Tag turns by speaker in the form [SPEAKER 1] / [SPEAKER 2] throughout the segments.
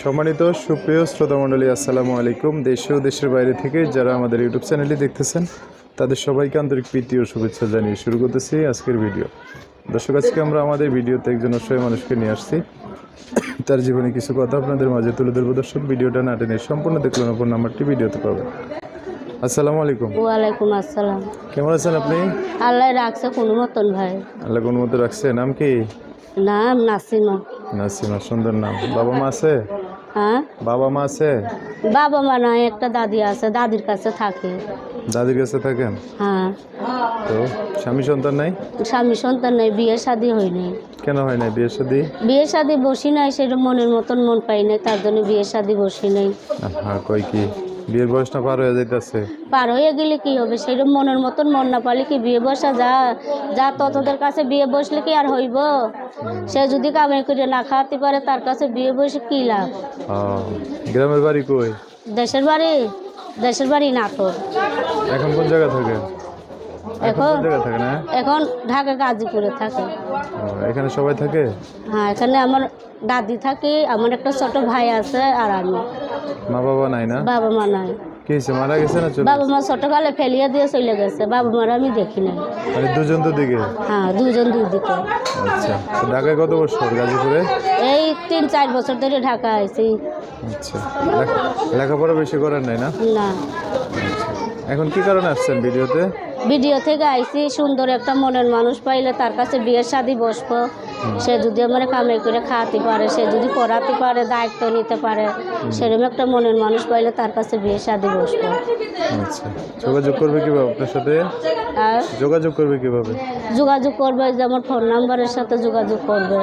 [SPEAKER 1] সম্মানিত সুপ্রিয় শ্রোতামণ্ডলী আসসালামু আলাইকুম। দেশে ও দেশের বাইরে থেকে যারা আমাদের ইউটিউব চ্যানেলটি দেখতেছেন তাদের সবাইকে আন্তরিক প্রীতি ও শুভেচ্ছা জানিয়ে শুরু করতেছি আজকের ভিডিও। দর্শক আজকে আমরা আমাদের ভিডিওতে একজন অসহায় মানুষকে নিয়ে আসছি। তার জীবনে কিছু কথা আপনাদের মাঝে তুলে ধরবো। দর্শক ভিডিওটা না টেনে সম্পূর্ণ দেখলেন ওপর নাম্বারটি ভিডিওতে পাবেন। আসসালামু আলাইকুম।
[SPEAKER 2] ওয়ালাইকুম আসসালাম।
[SPEAKER 1] কেমন আছেন আপনি?
[SPEAKER 2] আল্লাহ রাখছে কোনো মতন ভাই।
[SPEAKER 1] আল্লাহ কোন মতো রাখছে। নাম কি?
[SPEAKER 2] নাম নাসিমা।
[SPEAKER 1] নাসিমা সুন্দর নাম। বাবা মা আছে?
[SPEAKER 2] হ্যাঁ?
[SPEAKER 1] বাবা মা আছে?
[SPEAKER 2] বাবা মা নাই একটা দাদি আছে দাদির কাছে থাকে।
[SPEAKER 1] দাদির কাছে থাকেন?
[SPEAKER 2] হ্যাঁ।
[SPEAKER 1] তো স্বামী সন্তান নাই?
[SPEAKER 2] স্বামী সন্তান নাই বিয়ে শাদি হয়নি
[SPEAKER 1] কেন হয় না বিয়ে শাদী?
[SPEAKER 2] বিয়ে শাদি বসি নাই সেটা মনের মতন মন পাই নাই তার জন্য বিয়ে শাদি বসি নাই।
[SPEAKER 1] হ্যাঁ কই কি? বিয়ের বয়স না পার হয়ে যাইতেছে।
[SPEAKER 2] পার হয়ে গেলে কি হবে? সেরকম মনের মতন মন না পারলে কি বিয়ে বসা যা যা ততদের কাছে বিয়ে বসলে কি আর হইব? সে যদি কামাই করে না খাওয়াতে পারে তার কাছে বিয়ে বসে কি লাভ?
[SPEAKER 1] গ্রামের বাড়ি কই?
[SPEAKER 2] দেশের বাড়ি দেশের বাড়ি না তো
[SPEAKER 1] এখন কোন জায়গা থাকে এখন
[SPEAKER 2] এখন
[SPEAKER 1] থাকে না?
[SPEAKER 2] এখন ঢাকা গাজীপুরে থাকে।
[SPEAKER 1] এখানে সবাই থাকে?
[SPEAKER 2] হ্যাঁ এখানে আমার দাদি থাকে আমার একটা ছোট ভাই আছে আর আমি।
[SPEAKER 1] মা বাবা নাই না?
[SPEAKER 2] বাবা মা নাই।
[SPEAKER 1] কি হয়েছে মারা গেছে না
[SPEAKER 2] বাবা মা ছোটকালে ফেলিয়ে দিয়ে চলে গেছে বাবা মার আমি দেখি নাই।
[SPEAKER 1] মানে দুজন তো দিকে?
[SPEAKER 2] হ্যাঁ দুজন দুই দিকে।
[SPEAKER 1] আচ্ছা ঢাকায় কত বছর গাজীপুরে?
[SPEAKER 2] এই তিন চার বছর ধরে ঢাকা আইছি।
[SPEAKER 1] আচ্ছা লেখাপড়া বেশি করার নাই না?
[SPEAKER 2] না।
[SPEAKER 1] এখন কি কারণে আসছেন ভিডিওতে?
[SPEAKER 2] ভিডিও থেকে আইছি সুন্দর একটা মনের মানুষ পাইলে তার কাছে বিয়ের শাদি বসবো। সে যদি আমার কামাই করে খাওয়াতে পারে সে যদি পড়াতে পারে দায়িত্ব নিতে পারে সেরকম একটা মনের মানুষ পাইলে তার কাছে বিয়ের শাদি বসবো।
[SPEAKER 1] আচ্ছা। যোগাযোগ করবে কীভাবে আপনার সাথে? যোগাযোগ করবে কীভাবে?
[SPEAKER 2] যোগাযোগ করবে যে আমার ফোন নাম্বারের সাথে যোগাযোগ করবে।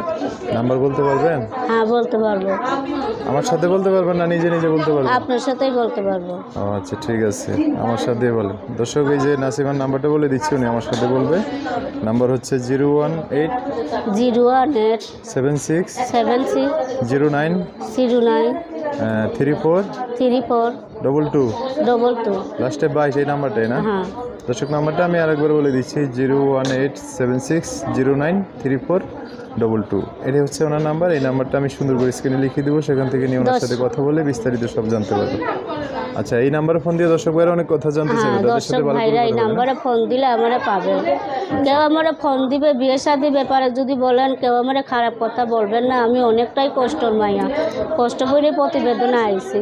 [SPEAKER 1] নাম্বার বলতে পারবেন?
[SPEAKER 2] হ্যাঁ বলতে পারব।
[SPEAKER 1] আমার সাথে বলতে পারবেন না নিজে নিজে বলতে পারবেন?
[SPEAKER 2] আপনার সাথেই বলতে পারব।
[SPEAKER 1] আচ্ছা ঠিক আছে। আমার সাথে বলেন। দর্শক এই যে নাসিমার নাম্বারটা বলে দিচ্ছি উনি আমার সাথে বলবে। নাম্বার হচ্ছে zero one eight
[SPEAKER 2] zero one eight
[SPEAKER 1] seven six
[SPEAKER 2] seven six
[SPEAKER 1] zero nine
[SPEAKER 2] zero nine
[SPEAKER 1] three four
[SPEAKER 2] three four
[SPEAKER 1] double two.
[SPEAKER 2] Double two.
[SPEAKER 1] লাস্টে বাইশ এই নাম্বারটাই না?
[SPEAKER 2] হ্যাঁ।
[SPEAKER 1] দর্শক নাম্বারটা আমি আরেকবার বলে দিচ্ছি zero one eight seven six zero nine three four double two. এটাই হচ্ছে ওনার নাম্বার এই নাম্বারটা আমি সুন্দর করে স্ক্রিনে লিখে দেবো সেখান থেকে নিয়ে ওনার সাথে কথা বলে বিস্তারিত সব জানতে পারব। আচ্ছা এই নাম্বারে ফোন দিয়ে দর্শক ভাইরা অনেক কথা জানতে
[SPEAKER 2] হ্যাঁ
[SPEAKER 1] চাইবে তাদের
[SPEAKER 2] দর্শক
[SPEAKER 1] সাথে ভালো
[SPEAKER 2] ভাইরা এই? নাম্বারে ফোন দিলে আমরা পাবে। কেউ আমরা ফোন দিবে বিয়ে শাদি ব্যাপারে যদি বলেন কেউ আমারে খারাপ কথা বলবেন না। আমি অনেকটাই কষ্টর মাইয়া। কষ্ট করে প্রতিবেদনে আইছি।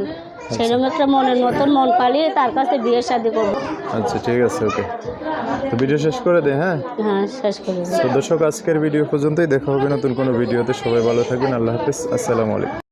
[SPEAKER 2] সেরকম একটা মনের মতন মন পালিয়ে তার কাছে বিয়ে শাদি করব।
[SPEAKER 1] আচ্ছা ঠিক আছে ওকে। তো ভিডিও শেষ করে দে হ্যাঁ?
[SPEAKER 2] হ্যাঁ শেষ করে।
[SPEAKER 1] তো দর্শক আজকের ভিডিও পর্যন্তই। দেখা হবে নতুন কোনো ভিডিওতে। সবাই ভালো থাকবেন। আল্লাহ হাফিজ। আসসালামু আলাইকুম।